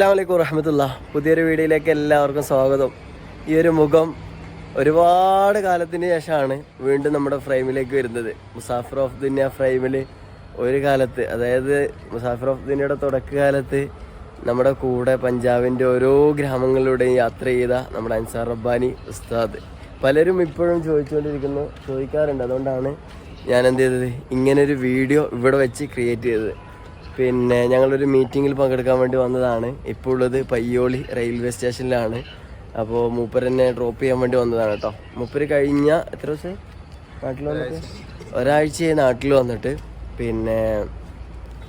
അസ്സാമലൈക്കും വറഹമത്തുള്ള. പുതിയൊരു വീഡിയോയിലേക്ക് എല്ലാവർക്കും സ്വാഗതം. ഈ ഒരു മുഖം ഒരുപാട് കാലത്തിന് ശേഷമാണ് വീണ്ടും നമ്മുടെ ഫ്രെയിമിലേക്ക് വരുന്നത്. മുസാഫർ ഓഫ് ദുനിയ ഫ്രെയിമിൽ ഒരു കാലത്ത് അതായത് മുസാഫർ ഓഫ് ദുനിയയുടെ തുടക്കകാലത്ത് നമ്മുടെ കൂടെ പഞ്ചാബിന്റെ ഓരോ ഗ്രാമങ്ങളിലൂടെയും യാത്ര ചെയ്ത നമ്മുടെ അൻസാർ റബ്ബാനി ഉസ്താദ്. പലരും ഇപ്പോഴും ചോദിച്ചുകൊണ്ടിരിക്കുന്നു ചോദിക്കാറുണ്ട്. അതുകൊണ്ടാണ് ഞാൻ എന്ത് ചെയ്തത്? ഇങ്ങനൊരു വീഡിയോ ഇവിടെ വെച്ച് ക്രിയേറ്റ് ചെയ്തത്. പിന്നെ ഞങ്ങളൊരു മീറ്റിങ്ങിൽ പങ്കെടുക്കാൻ വേണ്ടി വന്നതാണ്. ഇപ്പോൾ ഉള്ളത് പയ്യോളി റെയിൽവേ സ്റ്റേഷനിലാണ് അപ്പോൾ മൂപ്പരെന്നെ ഡ്രോപ്പ് ചെയ്യാൻ വേണ്ടി വന്നതാണ് കേട്ടോ. മൂപ്പര് കഴിഞ്ഞ എത്ര ദിവസം? നാട്ടിൽ വന്നിട്ട്? ഒരാഴ്ചയായി നാട്ടിൽ വന്നിട്ട്. പിന്നെ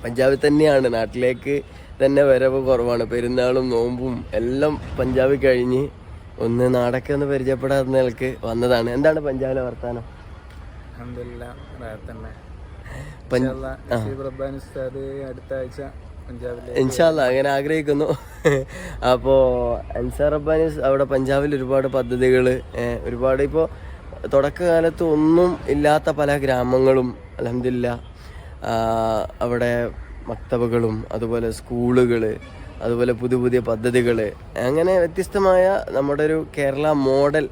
പഞ്ചാബിൽ തന്നെയാണ്. നാട്ടിലേക്ക് തന്നെ വരവ് കുറവാണ്. പെരുന്നാളും നോമ്പും എല്ലാം പഞ്ചാബിൽ കഴിഞ്ഞ് ഒന്ന് നാടൊക്കെ ഒന്ന് പരിചയപ്പെടാത്ത നിലയ്ക്ക് വന്നതാണ്. എന്താണ് പഞ്ചാബിലെ വർത്തമാനം റാഹത്തന്നെ അടുത്ത ആഴ്ച ഇൻഷാല്ല അങ്ങനെ ആഗ്രഹിക്കുന്നു. അപ്പോൾ അൻസാർ റബ്ബാനി അവിടെ പഞ്ചാബിൽ ഒരുപാട് പദ്ധതികൾ ഒരുപാട് ഇപ്പോൾ തുടക്കകാലത്ത് ഒന്നും ഇല്ലാത്ത പല ഗ്രാമങ്ങളും അലഹമില്ല അവിടെ മക്തബകളും അതുപോലെ സ്കൂളുകൾ അതുപോലെ പുതിയ പുതിയ പദ്ധതികൾ അങ്ങനെ വ്യത്യസ്തമായ നമ്മുടെ ഒരു കേരള മോഡൽ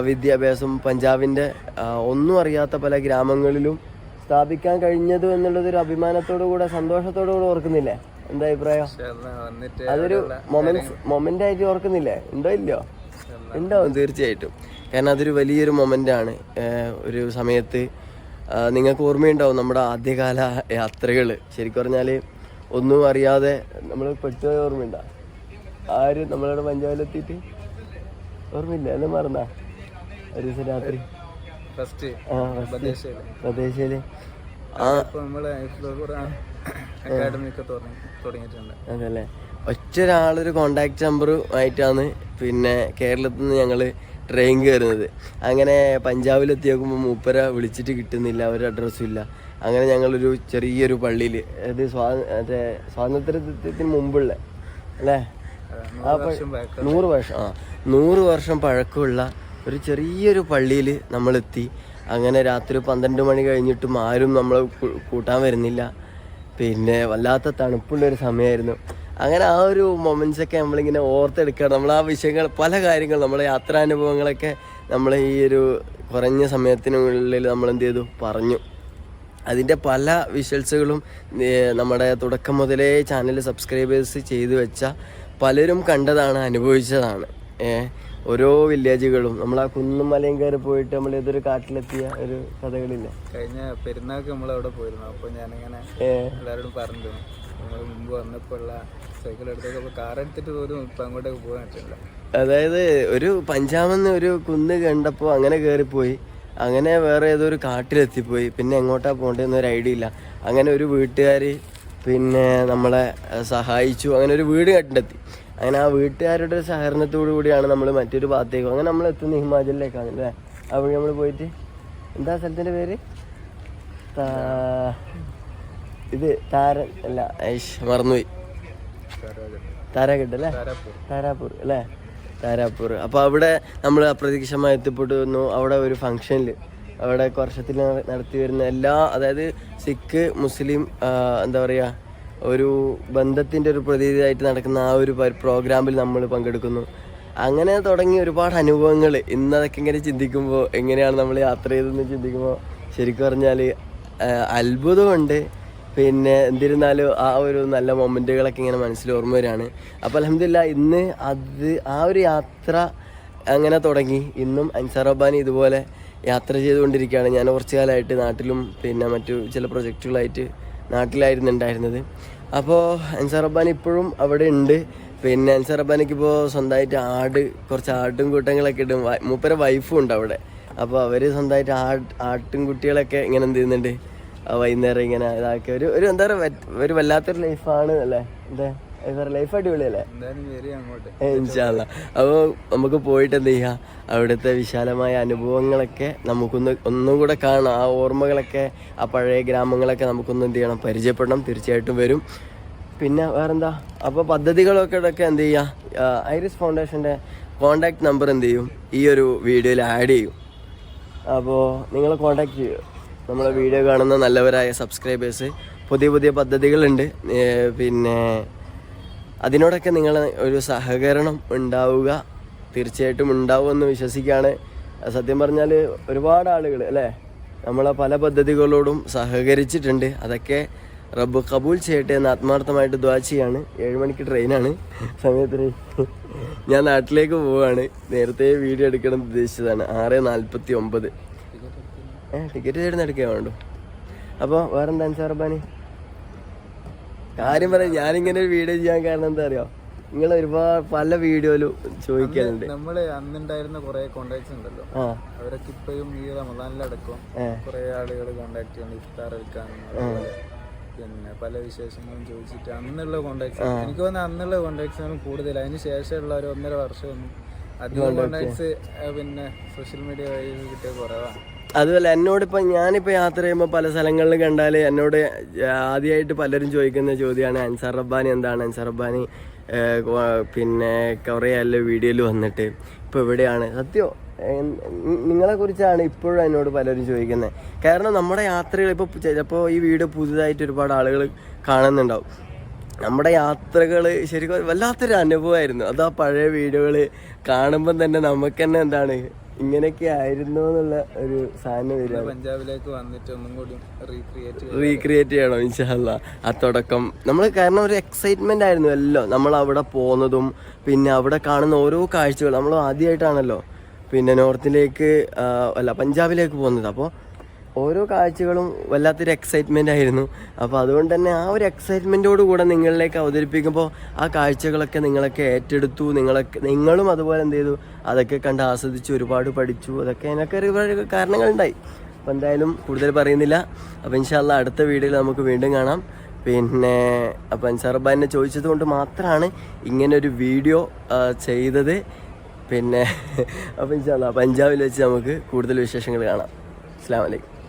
വിദ്യാഭ്യാസം പഞ്ചാബിന്റെ ഒന്നും അറിയാത്ത പല ഗ്രാമങ്ങളിലും സ്ഥാപിക്കാൻ കഴിഞ്ഞത് എന്നുള്ളത് ഒരു അഭിമാനത്തോടു കൂടെ സന്തോഷത്തോടു കൂടെ ഓർക്കുന്നില്ലേ? എന്താ അഭിപ്രായം? അതൊരു മൊമെന്റ്സ് മൊമെന്റ് ആയിട്ട് ഓർക്കുന്നില്ലേ? ഉണ്ടോ ഇല്ലയോ? ഉണ്ടാവും തീർച്ചയായിട്ടും. കാരണം അതൊരു വലിയൊരു മൊമെന്റ് ആണ് ഒരു സമയത്ത് നിങ്ങൾക്ക് ഓർമ്മയുണ്ടാവും നമ്മുടെ ആദ്യകാല യാത്രകൾ ശരിക്കും പറഞ്ഞാൽ ഒന്നും അറിയാതെ നമ്മൾ പെട്ടുപോയ ഓർമ്മയുണ്ടോ? ആര് നമ്മളുടെ പഞ്ചാബിലെത്തിയിട്ട് ഓർമ്മയില്ല? എല്ലാം മറന്നാ? ഒരു ദിവസം രാത്രി. ഫസ്റ്റ് തുടങ്ങിയിട്ടുണ്ട്. അതല്ലേ? ഒറ്റ ഒരാളൊരു കോണ്ടാക്ട് നമ്പർ ആയിട്ടാണ് പിന്നെ കേരളത്തിൽ നിന്ന് ഞങ്ങൾ ട്രെയിൻ കയറുന്നത് അങ്ങനെ പഞ്ചാബിലെത്തി നോക്കുമ്പോൾ മൂപ്പര വിളിച്ചിട്ട് കിട്ടുന്നില്ല ഒരു അഡ്രസ്സും ഇല്ല. അങ്ങനെ ഞങ്ങളൊരു ചെറിയൊരു പള്ളിയിൽ അത് സ്വാ മറ്റേ സ്വാതന്ത്ര്യത്തിന് മുമ്പുള്ള അല്ലേ? നൂറ് വർഷം ആ നൂറ് വർഷം പഴക്കമുള്ള ഒരു ചെറിയൊരു പള്ളിയിൽ നമ്മളെത്തി. അങ്ങനെ രാത്രി പന്ത്രണ്ട് മണി കഴിഞ്ഞിട്ടും ആരും നമ്മളെ കൂട്ടാൻ വരുന്നില്ല. പിന്നെ വല്ലാത്ത തണുപ്പുള്ളൊരു സമയമായിരുന്നു അങ്ങനെ ആ ഒരു മൊമെന്റ്സ് ഒക്കെ നമ്മളിങ്ങനെ ഓർത്തെടുക്കുക നമ്മൾ ആ വിഷയങ്ങൾ പല കാര്യങ്ങൾ നമ്മളെ യാത്രാനുഭവങ്ങളൊക്കെ നമ്മൾ ഈ ഒരു കുറഞ്ഞ സമയത്തിനുള്ളിൽ നമ്മൾ എന്ത് ചെയ്തു? പറഞ്ഞു. അതിന്റെ പല വിഷ്വൽസുകളും നമ്മുടെ തുടക്കം മുതലേ ചാനൽ സബ്സ്ക്രൈബേഴ്സ് ചെയ്തു വെച്ച പലരും കണ്ടതാണ് അനുഭവിച്ചതാണ്. ഓരോ വില്ലേജുകളും നമ്മൾ ആ കുന്നും മലയും കയറി പോയിട്ട് നമ്മൾ ഏതൊരു കാട്ടിലെത്തിയ ഒരു കഥകളില്ല. കഴിഞ്ഞ പെരുന്നാൾക്ക് നമ്മൾ അവിടെ പോയിരുന്നു. അപ്പൊ ഞാനിങ്ങനെ എല്ലാവരോടും പറഞ്ഞു. നമ്മൾ മുമ്പ് വന്നപ്പോൾ ഉള്ള സൈക്കിൾ എടുത്തൊക്കെ കാർ എടുത്തിട്ട് പോലും ഇപ്പൊ അങ്ങോട്ടേക്ക് പോകാൻ പറ്റില്ല. അതായത് ഒരു പഞ്ചാബെന്ന് ഒരു കുന്ന് കണ്ടപ്പോൾ അങ്ങനെ കയറിപ്പോയി. അങ്ങനെ വേറെ ഏതോ ഒരു കാട്ടിലെത്തിപ്പോയി. പിന്നെ എങ്ങോട്ടാ പോകേണ്ടതെന്ന് ഒരു ഐഡിയ ഇല്ല. അങ്ങനെ ഒരു വീട്ടുകാർ പിന്നെ നമ്മളെ സഹായിച്ചു. അങ്ങനെ ഒരു വീട് കണ്ടെത്തി. അങ്ങനെ ആ വീട്ടുകാരുടെ ഒരു സഹകരണത്തോടു കൂടിയാണ് നമ്മൾ മറ്റൊരു ഭാഗത്തേക്ക് അങ്ങനെ നമ്മൾ എത്തുന്നത് ഹിമാചലിലേക്കാണ് അല്ലേ? അവിടെ നമ്മൾ പോയിട്ട് എന്താ സ്ഥലത്തിന്റെ പേര്? ഇത് താര അല്ല ഐഷ് മറന്നുപോയി. താരാഗഡ് അല്ലേ? താരാപൂർ അല്ലേ? താരാപൂർ. അപ്പോൾ അവിടെ നമ്മൾ അപ്രതീക്ഷിതമായി വന്നു അവിടെ ഒരു ഫംഗ്ഷനിൽ അവിടെ വർഷത്തിൽ നട- നടത്തി വരുന്ന എല്ലാ അതായത് സിഖ് മുസ്ലിം എന്താ പറയുക ഒരു ബന്ധത്തിന്റെ ഒരു പ്രതീതിയായിട്ട് നടക്കുന്ന ആ ഒരു പ്രോഗ്രാമിൽ നമ്മൾ പങ്കെടുക്കുന്നു. അങ്ങനെ തുടങ്ങി ഒരുപാട് അനുഭവങ്ങൾ. ഇന്നതൊക്കെ ഇങ്ങനെ ചിന്തിക്കുമ്പോൾ എങ്ങനെയാണ് നമ്മൾ യാത്ര ചെയ്തതെന്ന് ചിന്തിക്കുമ്പോൾ ശരിക്കും പറഞ്ഞാൽ അത്ഭുതമുണ്ട്. പിന്നെ എന്നിരുന്നാലും ആ ഒരു നല്ല മൊമെന്റുകളൊക്കെ ഇങ്ങനെ മനസ്സിൽ ഓർമ്മ വരികയാണ്. അപ്പോൾ അലഹമില്ല ഇന്ന് അത് ആ ഒരു യാത്ര അങ്ങനെ തുടങ്ങി. ഇന്നും അൻസാർ റബ്ബാനി ഇതുപോലെ യാത്ര ചെയ്തുകൊണ്ടിരിക്കുകയാണ്. ഞാൻ കുറച്ച് കാലമായിട്ട് നാട്ടിലും പിന്നെ മറ്റു ചില പ്രൊജക്റ്റുകളായിട്ട് നാട്ടിലായിരുന്നു ഉണ്ടായിരുന്നത്. അപ്പോൾ അൻസാർ റബ്ബാൻ ഇപ്പോഴും അവിടെ ഉണ്ട്. പിന്നെ അൻസാർ റബ്ബാനിക്ക് ഇപ്പോൾ സ്വന്തമായിട്ട് ആട് കുറച്ച് ആട്ടും കൂട്ടങ്ങളൊക്കെ ഇടും. മൂപ്പരെ വൈഫും ഉണ്ട് അവിടെ. അപ്പോൾ അവർ സ്വന്തമായിട്ട് ആട് ആട്ടും കുട്ടികളൊക്കെ ഇങ്ങനെ എന്ത് ചെയ്യുന്നുണ്ട്. വൈകുന്നേരം ഇങ്ങനെ ഇതാക്കി. ഒരു ഒരു എന്താ പറയുക ഒരു വല്ലാത്തൊരു ലൈഫാണ് അല്ലേ? എന്താ? ലൈഫ് അടിപൊളിയല്ലേ? ഇൻഷാല്ല അപ്പോൾ നമുക്ക് പോയിട്ട് എന്ത് ചെയ്യാം? അവിടുത്തെ വിശാലമായ അനുഭവങ്ങളൊക്കെ നമുക്കൊന്ന് ഒന്നും കൂടെ കാണാം. ആ ഓർമ്മകളൊക്കെ ആ പഴയ ഗ്രാമങ്ങളൊക്കെ നമുക്കൊന്ന് എന്ത് ചെയ്യണം? പരിചയപ്പെടണം. തീർച്ചയായിട്ടും വരും. പിന്നെ വേറെന്താ? അപ്പോൾ പദ്ധതികളൊക്കെ ഇടയ്ക്ക് എന്ത് ചെയ്യുക ഐറിസ് ഫൗണ്ടേഷന്റെ കോണ്ടാക്ട് നമ്പർ എന്ത് ചെയ്യും? ഈ ഒരു വീഡിയോയിൽ ആഡ് ചെയ്യും. അപ്പോൾ നിങ്ങൾ കോണ്ടാക്ട് ചെയ്യുക നമ്മളെ വീഡിയോ കാണുന്ന നല്ലവരായ സബ്സ്ക്രൈബേഴ്സ് പുതിയ പുതിയ പദ്ധതികളുണ്ട്. പിന്നെ അതിനോടൊക്കെ നിങ്ങൾ ഒരു സഹകരണം ഉണ്ടാവുക തീർച്ചയായിട്ടും ഉണ്ടാവുമെന്ന് വിശ്വസിക്കുകയാണ്. സത്യം പറഞ്ഞാൽ ഒരുപാട് ആളുകൾ അല്ലേ? നമ്മളെ പല പദ്ധതികളോടും സഹകരിച്ചിട്ടുണ്ട്. അതൊക്കെ റബ്ബ് കബൂൽ ചെയ്യട്ടെ എന്ന് ആത്മാർത്ഥമായിട്ട് ദ്വാ ചെയ്യാണ്. ഏഴ് മണിക്ക് ട്രെയിനാണ് സമയത്തിന് ഞാൻ നാട്ടിലേക്ക് പോവുകയാണ് നേരത്തെ വീഡിയോ എടുക്കണം ഉദ്ദേശിച്ചതാണ്. ആറ് നാൽപ്പത്തി ഒമ്പത്. ഏ ടിക്കറ്റ് ചേട്ടൻ എടുക്കാൻ വേണ്ടു? അപ്പോൾ വേറെന്താണ് സാർ അൻസാർബാനി കാര്യം പറയാം ഞാനിങ്ങനെ ഒരു വീഡിയോ ചെയ്യാൻ കാരണം എന്താ അറിയോ നിങ്ങൾ ഒരുപാട് പല വീഡിയോയിലും ചോദിക്കലുണ്ട്. നമ്മൾ അന്നുണ്ടായിരുന്ന കുറെ കോണ്ടാക്ട്സ് ഉണ്ടല്ലോ. അവരൊക്കെ ഇപ്പഴും ഈ റമദാനിലടക്കം. കുറെ ആളുകൾ കോണ്ടാക്ട് ചെയ്യുന്നുണ്ട് ഇഫ്താർ എടുക്കാനും അതുപോലെ. പിന്നെ പല വിശേഷങ്ങളും ചോദിച്ചിട്ട് അന്നുള്ള കോണ്ടാക്ട്സ് എനിക്ക് തോന്നുന്നു അന്നുള്ള കോണ്ടാക്ട്സാണ് കൂടുതൽ അതിന് ശേഷമുള്ള ഒരു ഒന്നര വർഷമൊന്നും അധികം കോണ്ടാക്ട്സ് പിന്നെ സോഷ്യൽ മീഡിയ വഴി കിട്ടിയ കുറവാണ്. അതുപോലെ എന്നോടിപ്പോൾ ഞാനിപ്പോൾ യാത്ര ചെയ്യുമ്പോൾ പല സ്ഥലങ്ങളിൽ കണ്ടാൽ എന്നോട് ആദ്യമായിട്ട് പലരും ചോദിക്കുന്ന ചോദ്യമാണ് അൻസാർ റബ്ബാനി എന്താണ്? അൻസാർ റബ്ബാനി പിന്നെ കുറേ അല്ല വീഡിയോയിൽ വന്നിട്ട്. ഇപ്പോൾ എവിടെയാണ് സത്യോ? നിങ്ങളെക്കുറിച്ചാണ് ഇപ്പോഴും എന്നോട് പലരും ചോദിക്കുന്നത്. കാരണം നമ്മുടെ യാത്രകൾ ഇപ്പോൾ ചിലപ്പോൾ ഈ വീഡിയോ പുതുതായിട്ട് ഒരുപാട് ആളുകൾ കാണുന്നുണ്ടാവും. നമ്മുടെ യാത്രകൾ ശരിക്കും വല്ലാത്തൊരു അനുഭവമായിരുന്നു അതാ പഴയ വീഡിയോകൾ കാണുമ്പം തന്നെ നമുക്ക് തന്നെ എന്താണ് ഇങ്ങനെയൊക്കെ ആയിരുന്നു എന്നുള്ള ഒരു സാധനം വരിക. പഞ്ചാബിലേക്ക് വന്നിട്ട് ഒന്നും കൂടി റീക്രിയേറ്റ് റീക്രിയേറ്റ് ചെയ്യണം ഇൻഷാല്ല ആ തുടക്കം നമ്മൾ കാരണം ഒരു എക്സൈറ്റ്മെന്റ് ആയിരുന്നു എല്ലാം. നമ്മൾ അവിടെ പോകുന്നതും പിന്നെ അവിടെ കാണുന്ന ഓരോ കാഴ്ചകളും. നമ്മൾ ആദ്യമായിട്ടാണല്ലോ പിന്നെ നോർത്തിലേക്ക് അല്ല പഞ്ചാബിലേക്ക് പോകുന്നത്. അപ്പോൾ ഓരോ കാഴ്ചകളും വല്ലാത്തൊരു എക്സൈറ്റ്മെന്റ് ആയിരുന്നു. അപ്പോൾ അതുകൊണ്ട് തന്നെ ആ ഒരു എക്സൈറ്റ്മെന്റോട് കൂടെ നിങ്ങളിലേക്ക് അവതരിപ്പിക്കുമ്പോൾ ആ കാഴ്ചകളൊക്കെ നിങ്ങളൊക്കെ ഏറ്റെടുത്തു. നിങ്ങളൊക്കെ നിങ്ങളും അതുപോലെ എന്ത് ചെയ്തു? അതൊക്കെ കണ്ട് ആസ്വദിച്ചു ഒരുപാട് പഠിച്ചു. അതൊക്കെ അതിനൊക്കെ ഒരുപാട് കാരണങ്ങളുണ്ടായി. അപ്പോൾ എന്തായാലും കൂടുതൽ പറയുന്നില്ല. അപ്പോൾ ഇൻഷാല്ല അടുത്ത വീഡിയോയിൽ നമുക്ക് വീണ്ടും കാണാം. പിന്നെ അപ്പോൾ അൻസാർബാനെ ചോദിച്ചത് കൊണ്ട് മാത്രമാണ് ഇങ്ങനൊരു വീഡിയോ ചെയ്തത്. പിന്നെ അപ്പോൾ ഇൻഷാല്ല പഞ്ചാബിൽ വെച്ച് നമുക്ക് കൂടുതൽ വിശേഷങ്ങൾ കാണാം. അസ്സാം വലൈക്കും